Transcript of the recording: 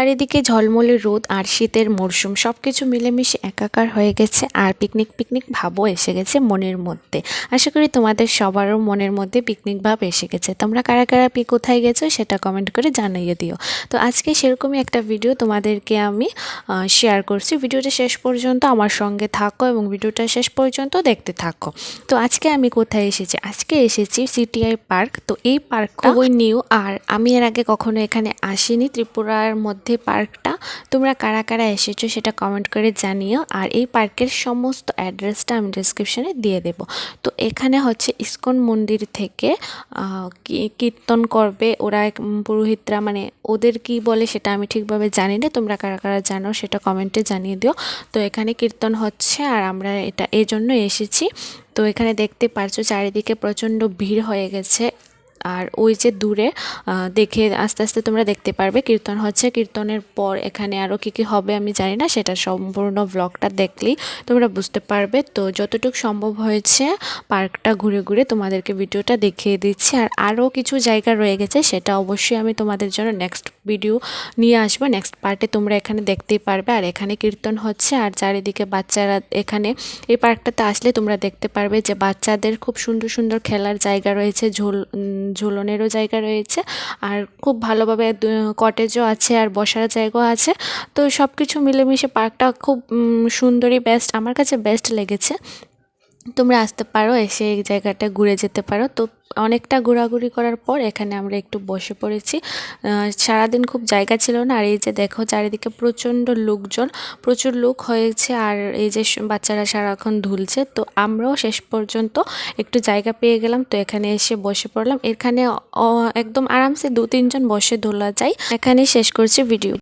চারিদিকে ঝলমলে রোদ আর শীতের মরশুম সব কিছু মিলেমিশে একাকার হয়ে গেছে আর পিকনিক পিকনিক ভাবও এসে গেছে মনের মধ্যে। আশা করি তোমাদের সবারও মনের মধ্যে পিকনিক ভাব এসে গেছে। তোমরা কারা কারা পি কোথায় গেছো সেটা কমেন্ট করে জানিয়ে দিও। তো আজকে সেরকমই একটা ভিডিও তোমাদেরকে আমি শেয়ার করছি। ভিডিওটা শেষ পর্যন্ত আমার সঙ্গে থাকো এবং ভিডিওটা শেষ পর্যন্ত দেখতে থাকো। তো আজকে আমি কোথায় এসেছি? আজকে এসেছি সিটিআই পার্ক তো এই পার্ক খুবই নিউ আর আমি এর আগে কখনো এখানে আসিনি। ত্রিপুরার মধ্যে পার্কটা তোমরা কারা কারা এসেছ সেটা কমেন্ট করে জানিও আর এই পার্কের সমস্ত অ্যাড্রেসটা আমি ডিসক্রিপশানে দিয়ে দেব। তো এখানে হচ্ছে ইস্কন মন্দির থেকে কীর্তন করবে ওরা পুরোহিতরা মানে ওদের কি বলে সেটা আমি ঠিকভাবে জানি না, তোমরা কারা কারা জানো সেটা কমেন্টে জানিয়ে দিও। তো এখানে কীর্তন হচ্ছে আর আমরা এটা এই জন্য এসেছি। তো এখানে দেখতে পারছ চারিদিকে প্রচণ্ড ভিড় হয়ে গেছে। আর ওই যে দূরে দেখে আস্তে আস্তে তোমরা দেখতে পারবে কীর্তন হচ্ছে। কীর্তনের পর এখানে আরও কী কী হবে আমি জানি না, সেটা সম্পূর্ণ ব্লগটা দেখলেই তোমরা বুঝতে পারবে। তো যতটুকু সম্ভব হয়েছে পার্কটা ঘুরে ঘুরে তোমাদেরকে ভিডিওটা দেখিয়ে দিচ্ছি। আর আরও কিছু জায়গা রয়ে গেছে, সেটা অবশ্যই আমি তোমাদের জন্য নেক্সট ভিডিও নিয়ে আসব। নেক্সট পার্টে তোমরা এখানে দেখতেই পারবে। আর এখানে কীর্তন হচ্ছে, আর চারিদিকে বাচ্চারা এখানে এই পার্কটাতে আসলে তোমরা দেখতে পারবে যে বাচ্চাদের খুব সুন্দর সুন্দর খেলার জায়গা রয়েছে, ঝোল ঝুলনেরও জায়গা রয়েছে। আর খুব ভালোভাবে কটেজও আছে আর বসার জায়গাও আছে। তো সব কিছু মিলেমিশে পার্কটা খুব সুন্দরই বেস্ট আমার কাছে বেস্ট লেগেছে। তোমরা আসতে পারো, এসে এই জায়গাটা ঘুরে যেতে পারো। তো অনেকটা ঘোরাঘুরি করার পর এখানে আমরা একটু বসে পড়েছি। সারাদিন খুব জায়গা ছিল না। আর এই যে দেখো, চারিদিকে প্রচণ্ড লোকজন, প্রচুর লোক হয়েছে। আর এই যে বাচ্চারা সারাক্ষণ ধুলছে। তো আমরাও শেষ পর্যন্ত একটু জায়গা পেয়ে গেলাম। তো এখানে এসে বসে পড়লাম। এখানে একদম আরামসে দু তিনজন বসে ধোলা যায়। এখানে শেষ করছি ভিডিও।